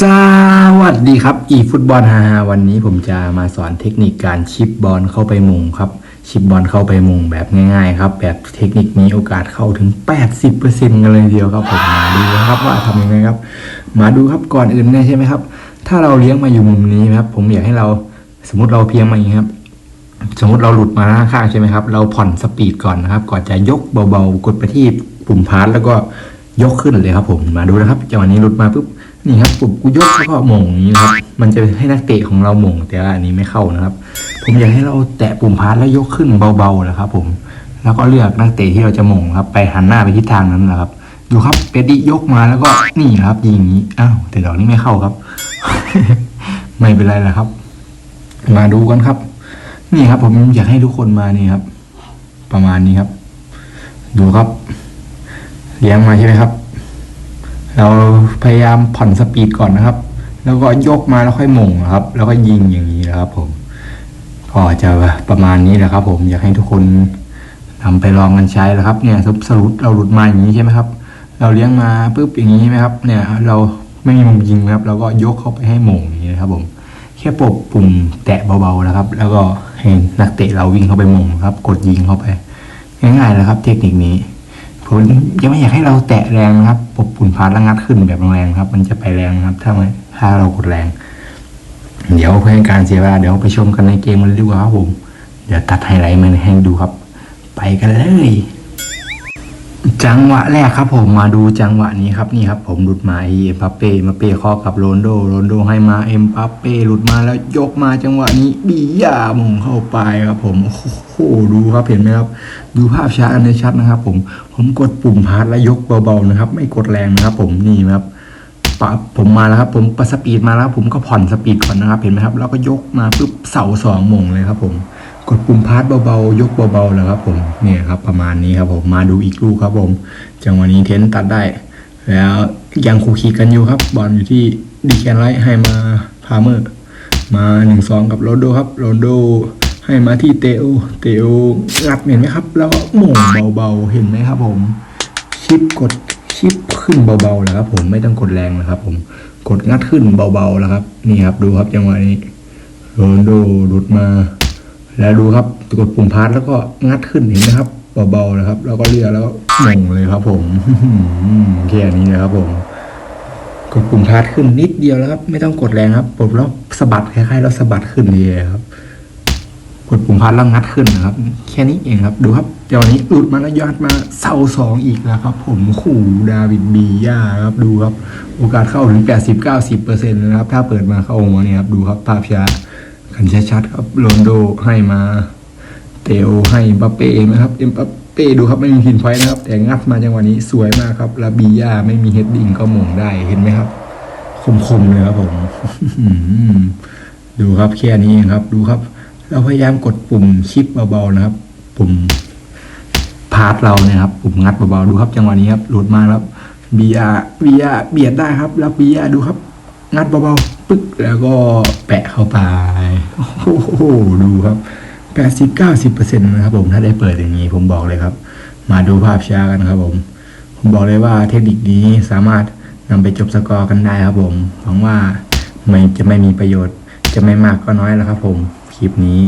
สวัสดีครับอีฟุตบอลฮาฮาวันนี้ผมจะมาสอนเทคนิคการชิปบอลเข้าไปมุงครับ ชิปบอลเข้าไปมุงแบบง่ายๆครับ แบบเทคนิคนี้โอกาสเข้าถึง 80%กันเลยทีเดียวครับผมมาดูนะครับว่าทำยังไงครับ มาดูครับก่อนอื่นเนี่ยใช่ไหมครับ ถ้าเราเลี้ยงมาอยู่มุมนี้นะครับ ผมอยากให้เราสมมติเราเพียงมาอย่างนี้ครับ สมมติเราหลุดมาหน้าข้างใช่ไหมครับ เราผ่อนสปีดก่อนนะครับ ก่อนจะยกเบาๆกดไปที่ปุ่มพาร์ทแล้วก็ยกขึ้นเลยครับผมมาดูนะครับจังหวะนี้หลุดมาปุ๊บ นี่ครับปุ่มกูยกแล้วก็หม่งอย่างนี้นะครับ มันจะให้นักเตะของเราหม่งแต่ว่าอันนี้ไม่เข้านะครับ ผมอยากให้เราแตะปุ่มพาร์ทแล้วยกขึ้นเบาๆนะครับ ผม แล้วก็เลือกนักเตะที่เราจะหม่งครับ ไปหันหน้าไปทิศทางนั้นนะครับ ดูครับเปดี้ยกมาแล้วก็นี่นะครับยิงอย่างนี้อ้าวแต่ดอกนี้ไม่เข้าครับ ไม่เป็นไรแล้วครับ มาดูกันครับ นี่ครับ ผมอยากให้ทุกคนมานี่ครับ ประมาณนี้ครับ ดูครับเลี้ยงมาใช่ไหมครับ เราพยายามผ่อนสปีดก่อนนะครับ แล้วก็ยกมาแล้วค่อยมงครับ แล้วก็ยิงอย่างนี้นะครับ ผมก็จะประมาณนี้แหละครับ ผมอยากให้ทุกคนนำไปลองกันใช้แล้วครับ เนี่ยสรุปเราหลุดมาอย่างนี้ใช่ไหมครับ เราเลี้ยงมาปุ๊บอย่างนี้ใช่ไหมครับ เนี่ย เราไม่มีมุมยิงนะครับ เราก็ยกเข้าไปให้มงอย่างนี้นะครับ ผมแค่ปบปุ่มแตะเบาๆนะครับ แล้วก็ให้นักเตะเราวิ่งเข้าไปมงครับ กดยิงเข้าไปง่ายๆนะครับ เทคนิคนี้ ผมยังไม่อยากให้เราแตะแรงนะครับปบปุ่นพาร์ทแล้วงัดขึ้นแบบแรงครับ มันจะไปแรงครับ ถ้าถ้าเรากดแรง เดี๋ยวเพื่อการเสียเวลาเดี๋ยวไปชมกันในเกมมันดีกว่าครับผม เดี๋ยวตัดไฮไลท์มาให้ดูครับ ไปกันเลย จังหวะแรกครับผมมาดูจังหวะนี้ครับนี่ครับผมหลุดมาเอ็มปัปเป้มาเป้ข้อกับโรนโดโรนโดให้มาเอ็มปัปเป้หลุดมาแล้วยกมาจังหวะนี้บียามงเข้าไปครับผมโอ้โหดูครับเห็นไหมครับ ดูภาพช้าอันนี้ชัดนะครับ ผมผมกดปุ่มพาร์ทแล้วยกเบาๆนะครับ ไม่กดแรงนะครับ ผมนี่ครับปั๊บผมมาแล้วครับ ผมประสปีดมาแล้ว ผมก็ผ่อนสปีดก่อนนะครับ เห็นไหมครับ แล้วก็ยกมาปุ๊บเสาสองมงเลยครับ ผม กดปุ่มพาร์ทเบาๆ ยกเบาๆแล้วครับผมเนี่ยครับประมาณนี้ครับผมมาดูอีกลูกครับผมจังหวะนี้เทนตัดได้ แล้วยังคูคีกันอยู่ครับ บอลอยู่ที่ดีแคนไลท์ให้มาพาเมอร์ มาหนึ่งสองกับโรนโดครับโรนโดให้มาที่เตโอเตโองัดเห็นไหมครับ แล้วหม่งเบาๆเห็นไหมครับผม ชิปกดชิปขึ้นเบาๆแล้วครับผมไม่ต้องกดแรงนะครับ ผมกดงัดขึ้นเบาๆแล้วครับ นี่ครับดูครับจังหวะนี้โรนโดหลุดมา แล้วดูครับกดปุ่มพาร์ทแล้วก็งัดขึ้นเห็นไหมครับเบาๆนะครับ แล้วก็เลือกแล้วก็หม่งเลยครับ ผมแค่นี้นะครับ ผม กดปุ่มพาร์ทขึ้นนิดเดียวแล้วครับ ไม่ต้องกดแรงครับกดแล้วสะบัดคล้ายๆเราสะบัดขึ้นเลยครับ กดปุ่มพาร์ทแล้วงัดขึ้นนะครับ แค่นี้เองครับ ดูครับเดี๋ยวนี้หลุดมาแล้วยอดมาเสาสองอีกแล้วครับ ผมขู่ดาวิดบีย่าครับดูครับ โอกาสเข้าถึงแปดสิบเก้าสิบเปอร์เซ็นต์นะครับ ถ้าเปิดมาเข้ามาเนี่ยครับดูครับภาพช้า กันชัดๆครับโรนโดให้มาเตโอให้บัปเป้นะครับเอ็มบัปเป้ดูครับไม่มีพินไฟท์นะครับ แต่งัดมาจังหวะนี้สวยมากครับลาบียาไม่มีเฮดดิ้งก็มงได้เห็นไหมครับ คมๆเลยครับผมดูครับแค่นี้เองครับ ดูครับ เราพยายามกดปุ่มชิปเบาๆนะครับ ปุ่มพาร์ทเราเนี่ยครับปุ่มงัดเบาๆดูครับจังหวะนี้ครับหลุดมาแล้วบียบียเบียดได้ครับ แล้วบียดูครับ งัดเบาๆ ปึ๊กแล้วก็แปะเข้าไป โอ้โห ดูครับแปดสิบเก้าสิบเปอร์เซ็นต์นะครับผมถ้าได้เปิดอย่างนี้ผมบอกเลยครับ มาดูภาพช้ากันครับผม ผมบอกเลยว่าเทคนิคนี้สามารถนำไปจบสกอร์กันได้ครับผมหวังว่าไม่จะไม่มีประโยชน์ จะไม่มากก็น้อยแล้วครับผม คลิปนี้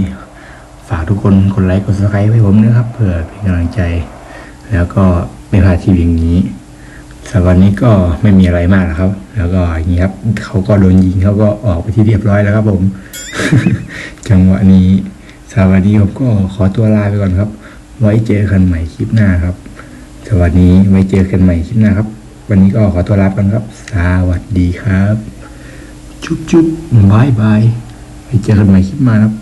ฝากทุกคนกดไลค์กดซับสไครต์ให้ผมนะครับเพื่อเป็นกำลังใจ แล้วก็ไม่พลาดทีวีอย่างนี้ สำหรับวันนี้ก็ไม่มีอะไรมากนะครับ แล้วก็อย่างนี้ครับเขาก็โดนยิงเขาก็ออกไปที่เรียบร้อยแล้วครับผม จังหวะนี้สวัสดีผมก็ขอตัวลาไปก่อนครับ ไว้เจอกันใหม่คลิปหน้าครับ สวัสดีไว้เจอกันใหม่คลิปหน้าครับ วันนี้ก็ขอตัวลาไปก่อนครับ สวัสดีครับ จุ๊บจุ๊บบายบายไว้เจอกันใหม่คลิปหน้าครับ